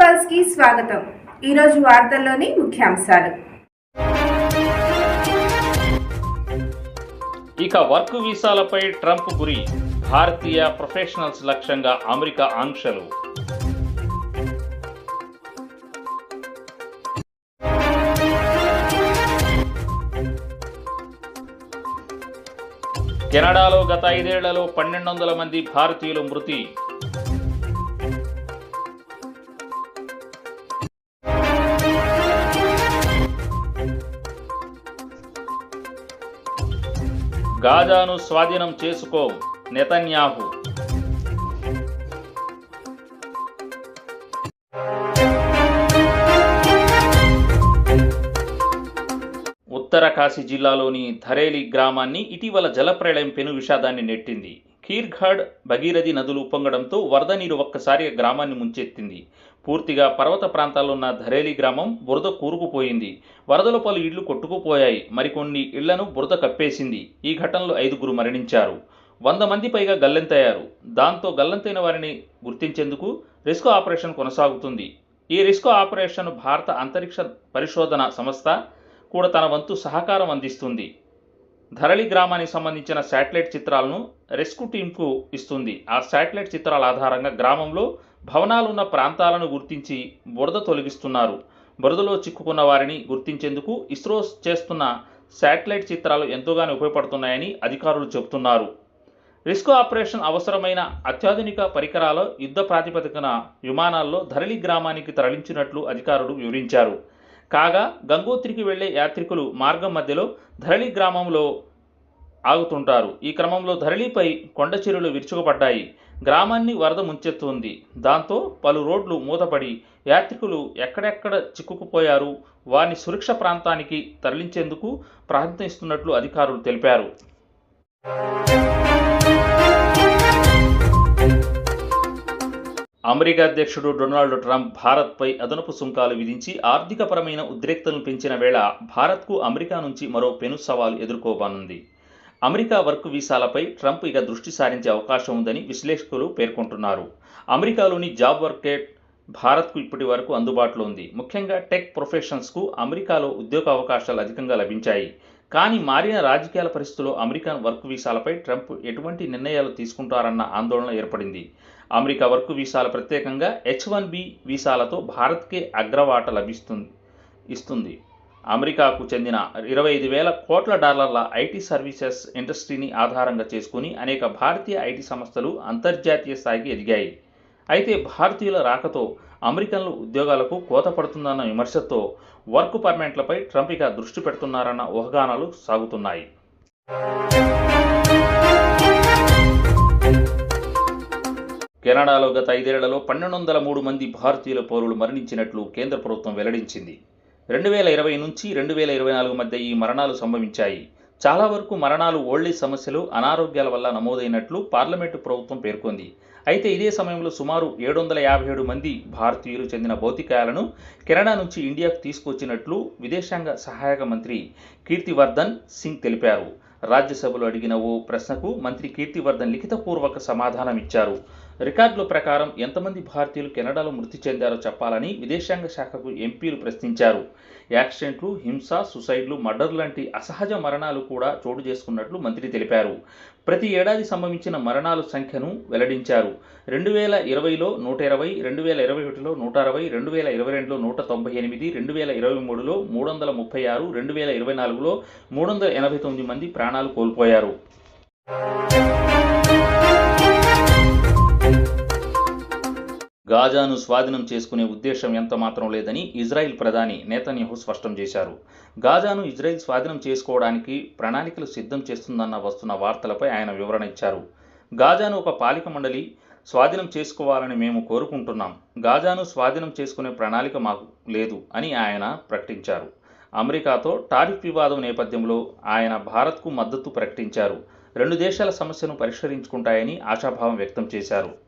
పల్స్కి స్వాగతం. ఈరోజు వార్తల్లోని ముఖ్యాంశాలు. ఇక వర్క్ వీసాలపై ట్రంప్ గురి భారతీయ ప్రొఫెషనల్స్ లక్ష్యంగా అమెరికా ఆంక్షలు. కెనడాలో గత ఐదేళ్ళలో పన్నెండు వందల మంది భారతీయులు మృతి. గాజాను స్వాధీనం చేసుకో నెతన్యాహు. ఉత్తర కాశీ జిల్లాలోని ధరేలి గ్రామాన్ని ఇటీవల జలప్రళయం పెను విషాదాన్ని నెట్టింది. ఖీర్ఘాడ్ భగీరథి నదులు ఉప్పొంగడంతో వరద నీరు ఒక్కసారిగా గ్రామాన్ని ముంచెత్తింది. పూర్తిగా పర్వత ప్రాంతాల్లో ఉన్న ధరేలి గ్రామం బురద కూరుకుపోయింది. వరదలు పలు ఇళ్ళు కొట్టుకుపోయాయి. మరికొన్ని ఇళ్ళను బురద కప్పేసింది. ఈ ఘటనలో ఐదుగురు మరణించారు. వంద మంది పైగా గల్లంతయ్యారు. దాంతో గల్లంతైన వారిని గుర్తించేందుకు రెస్క్యూ ఆపరేషన్ కొనసాగుతుంది. ఈ రెస్క్యూ ఆపరేషన్ భారత అంతరిక్ష పరిశోధన సంస్థ కూడా తన వంతు సహకారం అందిస్తుంది. ధరళి గ్రామానికి సంబంధించిన శాటిలైట్ చిత్రాలను రెస్క్యూ టీంకు ఇస్తుంది. ఆ శాటిలైట్ చిత్రాల ఆధారంగా గ్రామంలో భవనాలు ఉన్న ప్రాంతాలను గుర్తించి బురద తొలగిస్తున్నారు. బురదలో చిక్కుకున్న వారిని గుర్తించేందుకు ఇస్రో చేస్తున్న శాటిలైట్ చిత్రాలు ఎంతోగానో ఉపయోగపడుతున్నాయని అధికారులు చెబుతున్నారు. రిస్క్ ఆపరేషన్ అవసరమైన అత్యాధునిక పరికరాలు యుద్ధ ప్రాతిపదికన విమానాల్లో ధరళి గ్రామానికి తరలించినట్లు అధికారులు వివరించారు. కాగా గంగోత్రికి వెళ్ళే యాత్రికులు మార్గం మధ్యలో ధరళి గ్రామంలో ఆగుతుంటారు. ఈ క్రమంలో ధరళిపై కొండ చెరువులు విరుచుకుపడ్డాయి. గ్రామాన్ని వరద ముంచెత్తుంది. దాంతో పలు రోడ్లు మూతపడి యాత్రికులు ఎక్కడెక్కడ చిక్కుకుపోయారు వారిని సురక్ష ప్రాంతానికి తరలించేందుకు ప్రయత్నిస్తున్నట్లు అధికారులు తెలిపారు. అమెరికా అధ్యక్షుడు డొనాల్డ్ ట్రంప్ భారత్పై అదనపు సుంకాలు విధించి ఆర్థికపరమైన ఉద్రిక్తలను పెంచిన వేళ భారత్కు అమెరికా నుంచి మరో పెను సవాలు ఎదుర్కోబోనుంది. అమెరికా వర్క్ వీసాలపై ట్రంప్ ఇక దృష్టి సారించే అవకాశం ఉందని విశ్లేషకులు పేర్కొంటున్నారు. అమెరికాలోని జాబ్ వర్కెట్ భారత్కు ఇప్పటి వరకు అందుబాటులో ఉంది. ముఖ్యంగా టెక్ ప్రొఫెషన్స్కు అమెరికాలో ఉద్యోగ అవకాశాలు అధికంగా లభించాయి. కానీ మారిన రాజకీయాల పరిస్థితుల్లో అమెరికన్ వర్క్ వీసాలపై ట్రంప్ ఎటువంటి నిర్ణయాలు తీసుకుంటారన్న ఆందోళన ఏర్పడింది. అమెరికా వర్క్ వీసాలు ప్రత్యేకంగా హెచ్ వన్ బి వీసాలతో భారత్కే అగ్రవాట లభిస్తుంది ఇస్తుంది. అమెరికాకు చెందిన ఇరవై ఐదు వేల కోట్ల డాలర్ల ఐటీ సర్వీసెస్ ఇండస్ట్రీని ఆధారంగా చేసుకుని అనేక భారతీయ ఐటీ సంస్థలు అంతర్జాతీయ స్థాయికి ఎదిగాయి. అయితే భారతీయుల రాకతో అమెరికన్లు ఉద్యోగాలకు కోత పడుతుందన్న విమర్శతో వర్క్ పర్మిట్లపై ట్రంప్ ఇక దృష్టి పెడుతున్నారన్న ఊహాగానాలు సాగుతున్నాయి. కెనడాలో గత ఐదేళ్ళలో పన్నెండు వందల మూడు మంది భారతీయుల పౌరులు మరణించినట్లు కేంద్ర ప్రభుత్వం వెల్లడించింది. రెండు వేల ఇరవై నుంచి రెండు వేల ఇరవై నాలుగు మధ్య ఈ మరణాలు సంభవించాయి. చాలా వరకు మరణాలు ఓల్డేజ్ సమస్యలు అనారోగ్యాల వల్ల నమోదైనట్లు పార్లమెంటు ప్రభుత్వం పేర్కొంది. అయితే ఇదే సమయంలో సుమారు ఏడు వందల యాభై ఏడు మంది భారతీయులు చెందిన భౌతికాయాలను కెనడా నుంచి ఇండియాకు తీసుకొచ్చినట్లు విదేశాంగ సహాయక మంత్రి కీర్తివర్ధన్ సింగ్ తెలిపారు. రాజ్యసభలో అడిగిన ఓ ప్రశ్నకు మంత్రి కీర్తివర్ధన్ లిఖితపూర్వక సమాధానం ఇచ్చారు రికార్డుల ప్రకారం ఎంతమంది భారతీయులు కెనడాలో మృతి చెందారో చెప్పాలని విదేశాంగ శాఖకు ఎంపీలు ప్రశ్నించారు. యాక్సిడెంట్లు హింస సుసైడ్లు మర్డర్ లాంటి అసహజ మరణాలు కూడా చోటు చేసుకున్నట్లు మంత్రి తెలిపారు. ప్రతి ఏడాది సంభవించిన మరణాల సంఖ్యను వెల్లడించారు. రెండు వేల ఇరవైలో నూట ఇరవై రెండు వేల ఇరవై ఒకటిలో నూట అరవై రెండు వేల ఇరవై రెండులో నూట తొంభై ఎనిమిది రెండు వేల ఇరవై మూడులో మూడు వందల ముప్పై ఆరు రెండు వేల ఇరవై నాలుగులో మూడు వందల ఎనభై తొమ్మిది మంది ప్రాణాలు కోల్పోయారు. గాజాను స్వాధీనం చేసుకునే ఉద్దేశం ఎంత మాత్రం లేదని ఇజ్రాయిల్ ప్రధాని నేతన్యహు స్పష్టం చేశారు. గాజాను ఇజ్రాయిల్ స్వాధీనం చేసుకోవడానికి ప్రణాళికలు సిద్ధం చేస్తుందన్న వస్తున్న వార్తలపై ఆయన వివరణ ఇచ్చారు. గాజాను ఒక పాలిక మండలి స్వాధీనం చేసుకోవాలని మేము కోరుకుంటున్నాం. గాజాను స్వాధీనం చేసుకునే ప్రణాళిక మాకు లేదు అని ఆయన ప్రకటించారు. అమెరికాతో టారిఫ్ వివాదం నేపథ్యంలో ఆయన భారత్కు మద్దతు ప్రకటించారు. రెండు దేశాల సమస్యను పరిష్కరించుకుంటాయని ఆశాభావం వ్యక్తం చేశారు.